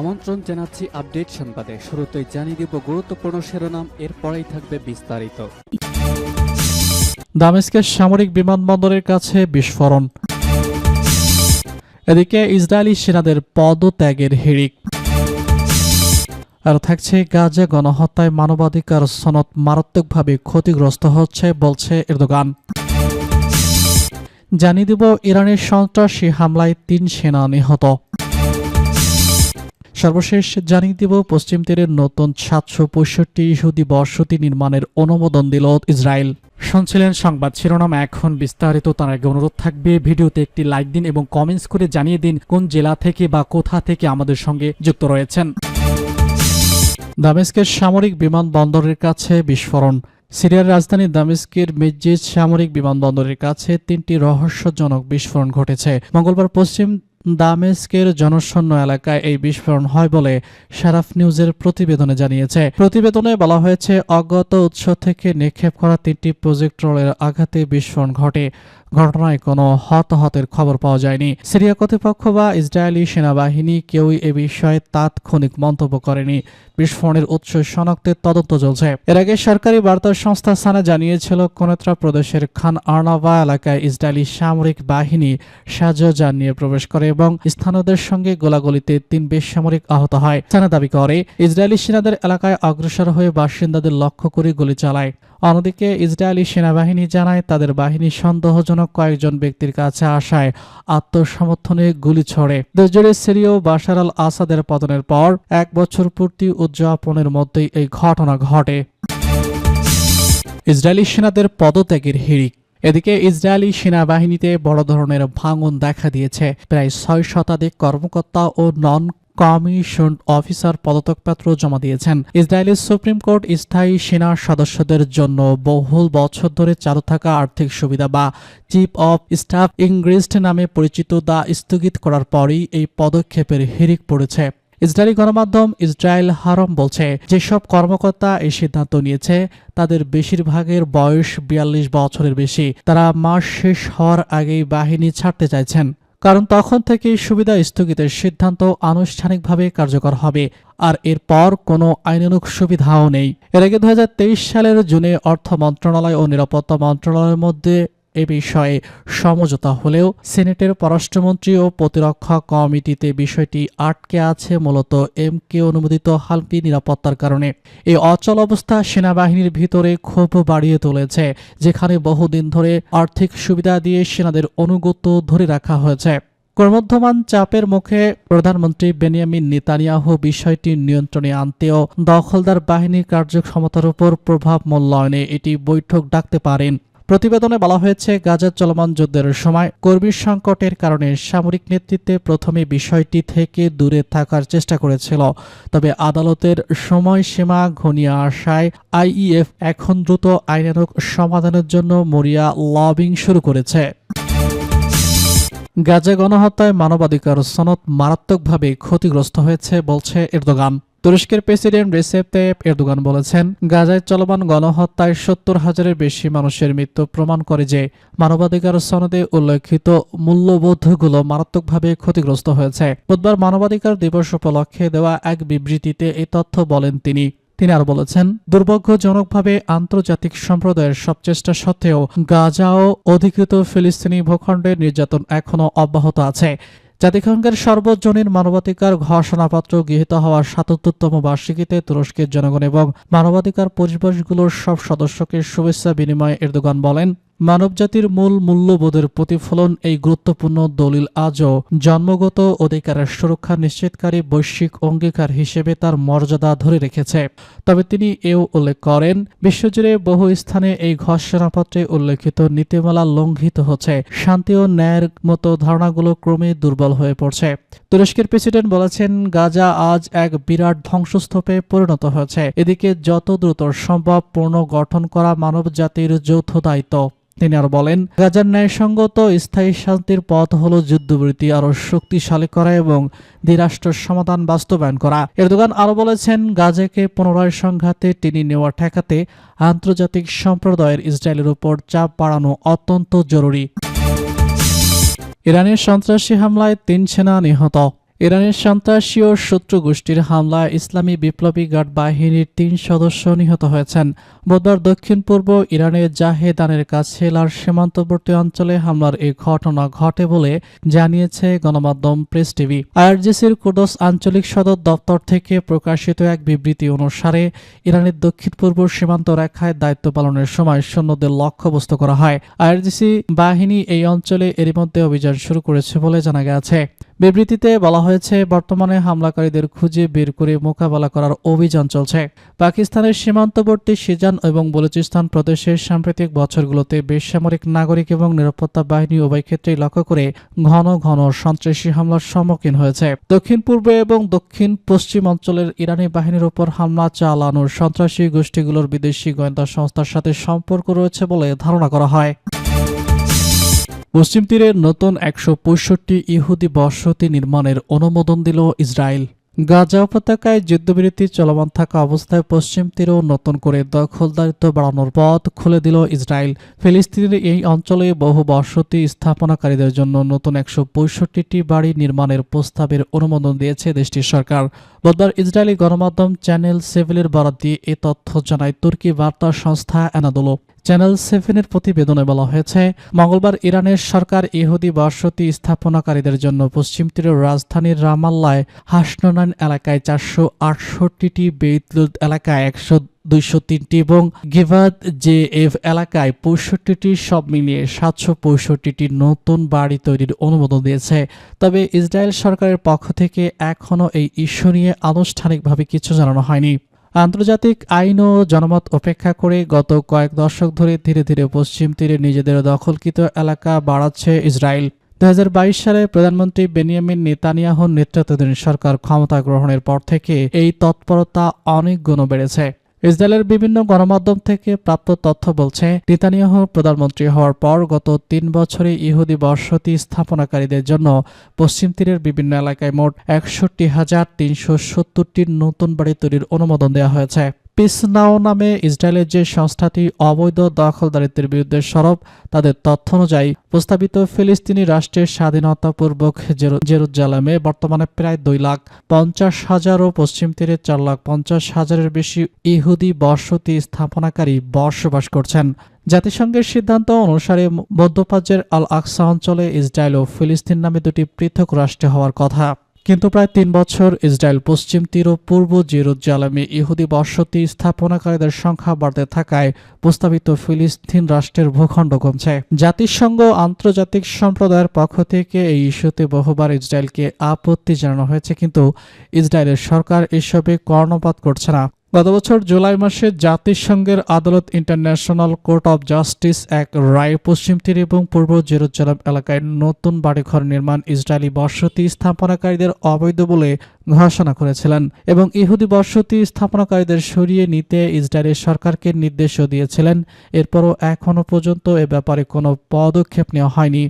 আমন্ত্রণ জানাচ্ছি আপডেট সংবাদে। শুরুতেই জানিয়ে দিব গুরুত্বপূর্ণ শিরোনাম, এরপরেই থাকবে বিস্তারিত। দামেস্কের সামরিক বিমানবন্দরের কাছে বিস্ফোরণ। এদিকে ইসরায়েলি সেনাদের পদত্যাগের হিড়িক। আর থাকছে গাজা গণহত্যায় মানবাধিকার সনদ মারাত্মকভাবে ক্ষতিগ্রস্ত হচ্ছে, বলছে এরদোগান। জানিয়ে দিব ইরানের সন্ত্রাসী হামলায় তিন সেনা নিহত। সর্বশেষ জানিয়ে দিব, পশ্চিম তীরের নতুন সাতশো পঁয়ষট্টি ইহুদি বসতি নির্মাণের অনুমোদন দিল ইসরায়েল। শুনছিলেন সংবাদ শিরোনাম, এখন বিস্তারিত, তার আগে অনুরোধ থাকবে, ভিডিওতে একটি লাইক দিন এবং কমেন্টস করে জানিয়ে দিন কোন জেলা থেকে বা কোথা থেকে আমাদের সঙ্গে যুক্ত রয়েছেন। দামেস্কের সামরিক বিমানবন্দরের কাছে বিস্ফোরণ। সিরিয়ার রাজধানী দামেস্কের মেজিদ সামরিক বিমানবন্দরের কাছে তিনটি রহস্যজনক বিস্ফোরণ ঘটেছে। মঙ্গলবার পশ্চিম দামেস্কের জনশূন্য এলাকায় এই বিস্ফোরণ হয় বলে শারাফ নিউজের প্রতিবেদনে জানিয়েছে। প্রতিবেদনে বলা হয়েছে, অজ্ঞাত উৎস থেকে নিক্ষেপ করা তিনটি প্রজেক্টরের আঘাতে বিস্ফোরণ ঘটে। ঘটনায় কোনো হতাহতের খবর পাওয়া যায়নি। সিরিয়া কর্তৃপক্ষ বা ইসরায়েলি সেনাবাহিনী কেউই এ বিষয়ে তাৎক্ষণিক মন্তব্য করেনি। বিস্ফোরণের উৎস শনাক্তের তদন্ত চলছে। এর আগে সরকারি বার্তা সংস্থা সানা জানিয়েছিল, কোনেত্রা প্রদেশের খান আর্নাবা এলাকায় ইসরায়েলি সামরিক বাহিনী সাজযান নিয়ে প্রবেশ করে এবং স্থানীয়দের সঙ্গে গোলাগুলিতে তিন বেসামরিক আহত হয়। সানা দাবি করে, ইসরায়েলি সেনাদের এলাকায় অগ্রসর হয়ে বাসিন্দাদের লক্ষ্য করে গুলি চালায়। অন্যদিকে ইসরায়েলি সেনাবাহিনী জানায় তাদের বাহিনী সন্দেহজনক কয়েকজন ব্যক্তির কাছে আসায় আত্মসমর্থনে গুলি ছড়ে। দেশজুড়ে সিরিয় বাশার আল আসাদের পতনের পর এক বছর পূর্তি উদযাপনের মধ্যেই এই ঘটনা ঘটে। ইসরায়েলি সেনাদের পদত্যাগের হিড়িক। এদিকে ইসরায়েলি সেনাবাহিনীতে বড় ধরনের ভাঙন দেখা দিয়েছে। প্রায় ছয় শতাধিক কর্মকর্তা ও নন কমিশন অফিসার পদত্যাগপত্র জমা দিয়েছেন। ইসরায়েলের সুপ্রিম কোর্ট স্থায়ী সেনা সদস্যদের জন্য বহুল বছর ধরে চালু থাকা আর্থিক সুবিধা বা চিফ অফ স্টাফ ইংরেস্ট নামে পরিচিত দা স্থগিত করার পরই এই পদক্ষেপের হিড়িক পড়েছে। ইসরায়েলি গণমাধ্যম ইসরায়েল হারম বলছে, যেসব কর্মকর্তা এই সিদ্ধান্ত নিয়েছে, তাদের বেশিরভাগের বয়স বিয়াল্লিশ বছরের বেশি। তারা মাস শেষ হওয়ার আগেই বাহিনী ছাড়তে চাইছেন। কারণ তখন থেকেই সুবিধা স্থগিতের সিদ্ধান্ত আনুষ্ঠানিকভাবে কার্যকর হবে, আর এরপর কোনো আইনানুক সুবিধাও নেই। এর আগে দু হাজার তেইশ সালের জুনে অর্থ মন্ত্রণালয় ও নিরাপত্তা মন্ত্রণালয়ের মধ্যে এ বিষয়ে সমঝোতা হলেও সিনেটের পররাষ্ট্রমন্ত্রী ও প্রতিরক্ষা কমিটিতে বিষয়টি আটকে আছে মূলত এম কে অনুমোদিত হালকি নিরাপত্তার কারণে। এই অচল অবস্থা সেনাবাহিনীর ভিতরে ক্ষোভ বাড়িয়ে তুলেছে, যেখানে বহুদিন ধরে আর্থিক সুবিধা দিয়ে সেনাদের অনুগত ধরে রাখা হয়েছে। ক্রমবর্ধমান চাপের মুখে প্রধানমন্ত্রী বেনিয়ামিন নেতানিয়াহু বিষয়টি নিয়ন্ত্রণে আনতেও দখলদার বাহিনীর কার্যক্ষমতার উপর প্রভাব মূল্যায়নে এটি বৈঠক ডাকতে পারেন। প্রতিবেদনে বলা হয়েছে, গাজার চলমান যুদ্ধের সময় কর্মী সংকটের কারণে সামরিক নেতৃত্বে প্রথমে বিষয়টি থেকে দূরে থাকার চেষ্টা করেছিল। তবে আদালতের সময়সীমা ঘনিয়ে আসায় আইইএফ এখন দ্রুত আইনানুগ সমাধানের জন্য মরিয়া লবিং শুরু করেছে। গাজা গণহত্যায় মানবাধিকার সনদ মারাত্মকভাবে ক্ষতিগ্রস্ত হয়েছে, বলছে এরদোগান। তুরস্কের প্রেসিডেন্ট রেসেপ তাইয়েপ এরদোগান বলেছেন, গাজায় চলমান গণহত্যায় সত্তর হাজারের বেশি মানুষের মৃত্যু প্রমাণ করে যে মানবাধিকার সনদে উল্লেখিত মূল্যবোধগুলো মারাত্মকভাবে ক্ষতিগ্রস্ত হয়েছে। বুধবার মানবাধিকার দিবস উপলক্ষে দেওয়া এক বিবৃতিতে এই তথ্য বলেন তিনি। তিনি আরও বলেছেন, দুর্ভাগ্যজনকভাবে আন্তর্জাতিক সম্প্রদায়ের সব চেষ্টা সত্ত্বেও গাজা ও অধিকৃত ফিলিস্তিনি ভূখণ্ডের নির্যাতন এখনও অব্যাহত আছে। জাতিসংঘের সর্বজনীন মানবাধিকার ঘোষণাপত্র গৃহীত হওয়ার সাতাত্তরতম বার্ষিকীতে তুরস্কের জনগণ এবং মানবাধিকার পরিবেশগুলোর সব সদস্যকে শুভেচ্ছা বিনিময়ে এরদোগান বলেন। মানবজাতির মূল মূল্যবোধের প্রতিফলন এই গুরুত্বপূর্ণ দলিল আজও জন্মগত অধিকারের সুরক্ষা নিশ্চিতকারী বৈশ্বিক অঙ্গীকার হিসেবে তার মর্যাদা ধরে রেখেছে। তবে তিনি এও উল্লেখ করেন, বিশ্বজুড়ে বহু স্থানে এই ঘোষণাপত্রে উল্লেখিত নীতিমালা লঙ্ঘিত হচ্ছে। শান্তি ও ন্যায়ের মতো ধারণাগুলো ক্রমে দুর্বল হয়ে পড়ছে। তুরস্কের প্রেসিডেন্ট বলেছেন, গাজা আজ এক বিরাট ধ্বংসস্তূপে পরিণত হয়েছে। এদিকে যত দ্রুত সম্ভব পুনর্গঠন করা মানব জাতির যৌথ দায়িত্ব। তিনি আরও বলেন, গাজার ন্যায়সঙ্গত স্থায়ী শান্তির পথ হল যুদ্ধবৃত্তি আরও শক্তিশালী করা এবং দ্বিরাষ্ট্র সমাধান বাস্তবায়ন করা। এরদোগান আরও বলেছেন, গাজাকে পুনরায় সংঘাতে টেনে নেওয়া ঠেকাতে আন্তর্জাতিক সম্প্রদায়ের ইসরায়েলের উপর চাপ বাড়ানো অত্যন্ত জরুরি। ইরানের সন্ত্রাসী হামলায় তিন সেনা নিহত। ইরানের সন্ত্রাসী ও শত্রু গোষ্ঠীর হামলায় ইসলামী বিপ্লবী গার্ড বাহিনীর তিন সদস্য নিহত হয়েছেন। বুধবার দক্ষিণ পূর্ব ইরানের জাহেদানের কাছে লার সীমান্তবর্তী অঞ্চলে হামলার এই ঘটনা ঘটে বলে জানিয়েছে গণমাধ্যম প্রেস টিভি। আইআরজিসির কুদস আঞ্চলিক সদর দপ্তর থেকে প্রকাশিত এক বিবৃতি অনুসারে, ইরানের দক্ষিণ পূর্ব সীমান্ত রেখায় দায়িত্ব পালনের সময় সৈন্যদের লক্ষ্যবস্তু করা হয়। আইআরজিসি বাহিনী এই অঞ্চলে এরই মধ্যে অভিযান শুরু করেছে বলে জানা গেছে। বিবৃতিতে বলা হয়েছে, বর্তমানে হামলাকারীদের খুঁজে বের করে মোকাবেলা করার অভিযান চলছে। পাকিস্তানের সীমান্তবর্তী সিজান এবং বলুচিস্তান প্রদেশের সাম্প্রতিক বছরগুলোতে বেসামরিক নাগরিক এবং নিরাপত্তা বাহিনী উভয় ক্ষেত্রেই লক্ষ্য করে ঘন ঘন সন্ত্রাসী হামলার সম্মুখীন হয়েছে। দক্ষিণ পূর্বে এবং দক্ষিণ পশ্চিম অঞ্চলের ইরানি বাহিনীর উপর হামলা চালানোর সন্ত্রাসী গোষ্ঠীগুলোর বিদেশি গোয়েন্দা সংস্থার সাথে সম্পর্ক রয়েছে বলে ধারণা করা হয়। পশ্চিম তীরে নতুন একশো পঁয়ষট্টি ইহুদি বসতি নির্মাণের অনুমোদন দিল ইসরায়েল। গাজা উপত্যকায় যুদ্ধবিরতি চলমান থাকা অবস্থায় পশ্চিম তীরেও নতুন করে দখলদারিত্ব বাড়ানোর পথ খুলে দিল ইসরায়েল। ফিলিস্তিনের এই অঞ্চলে বহু বসতি স্থাপনাকারীদের জন্য নতুন একশো পঁয়ষট্টিটি বাড়ি নির্মাণের প্রস্তাবের অনুমোদন দিয়েছে দেশটির সরকার। বুধবার ইসরায়েলি গণমাধ্যম চ্যানেল সেভেলের বরাদ দিয়ে এ তথ্য জানায় তুর্কি বার্তা সংস্থা অ্যানাদোলো চ্যানেল সেভেনের প্রতিবেদনে বলা হয়েছে, মঙ্গলবার ইরানের সরকার ইহুদি বসতি স্থাপনাকারীদের জন্য পশ্চিম তীরের রাজধানীর রামাল্লায় হাসনান এলাকায় চারশো আটষট্টিটি বেইতলুদ এলাকায় একশো দুইশো তিনটি এবং গিভাদ জে এফ এলাকায় পঁয়ষট্টিটি সব মিলিয়ে সাতশো পঁয়ষট্টিটি নতুন বাড়ি তৈরির অনুমোদন দিয়েছে। তবে ইসরায়েল সরকারের পক্ষ থেকে এখনও এই ইস্যু নিয়ে আনুষ্ঠানিকভাবে কিছু জানানো হয়নি। আন্তর্জাতিক আইন ও জনমত উপেক্ষা করে গত কয়েক দশক ধরে ধীরে ধীরে পশ্চিম তীরে নিজেদের দখলকৃত এলাকা বাড়াচ্ছে ইসরায়েল। দুহাজার বাইশ সালে প্রধানমন্ত্রী বেনিয়ামিন নেতানিয়াহুর নেতৃত্বাধীন সরকার ক্ষমতা গ্রহণের পর থেকে এই তৎপরতা অনেক গুণ বেড়েছে। ইসরায়েলের বিভিন্ন গণমাধ্যম থেকে প্রাপ্ত তথ্য বলছে, নেতানিয়াহু প্রধানমন্ত্রী হওয়ার পর গত তিন বছরে ইহুদি বসতি স্থাপনাকারীদের জন্য পশ্চিম তীরের বিভিন্ন এলাকায় মোট একষট্টি হাজার তিনশো সত্তরটি নতুন বাড়ি তৈরির অনুমোদন দেওয়া হয়েছে। পিস নাও নামে ইসরায়েলের যে সংস্থাটি অবৈধ দখলদারিত্বের বিরুদ্ধে সরব, তাদের তথ্য অনুযায়ী প্রস্তাবিত ফিলিস্তিনি রাষ্ট্রের স্বাধীনতাপূর্বক জেরু- জেরুজালেমে বর্তমানে প্রায় দুই লাখ পঞ্চাশ হাজার ও পশ্চিম তীরে চার লাখ পঞ্চাশ হাজারের বেশি ইহুদি বসতি স্থাপনাকারী বসবাস করছেন। জাতিসংঘের সিদ্ধান্ত অনুসারে মধ্যপ্রাচ্যের আল আকসা অঞ্চলে ইসরায়েল ও ফিলিস্তিন নামে দুটি পৃথক রাষ্ট্র হওয়ার কথা। কিন্তু প্রায় তিন বছর ইসরায়েল পশ্চিম তীর ও পূর্ব জেরুজালামে ইহুদি বসতি স্থাপনাকারীদের সংখ্যা বাড়তে থাকায় প্রস্তাবিত ফিলিস্তিন রাষ্ট্রের ভূখণ্ড কমছে। জাতিসংঘ আন্তর্জাতিক সম্প্রদায়ের পক্ষ থেকে এই ইস্যুতে বহুবার ইসরায়েলকে আপত্তি জানানো হয়েছে, কিন্তু ইসরায়েলের সরকার এসবে কর্ণপাত করছে না। গত বছর জুলাই মাসে জাতিসংঘের আদালত ইন্টারন্যাশনাল কোর্ট অব জাস্টিস এক রায় পশ্চিম তীর এবং পূর্ব জেরুজালেম এলাকায় নতুন বাড়িঘর নির্মাণ ইসরায়েলি বসতি স্থাপনাকারীদের অবৈধ বলে ঘোষণা করেছিলেন এবং ইহুদি বসতি স্থাপনাকারীদের সরিয়ে নিতে ইসরায়েলের সরকারকে নির্দেশও দিয়েছিলেন। এরপরও এখনও পর্যন্ত এ ব্যাপারে কোনো পদক্ষেপ নেওয়া হয়নি।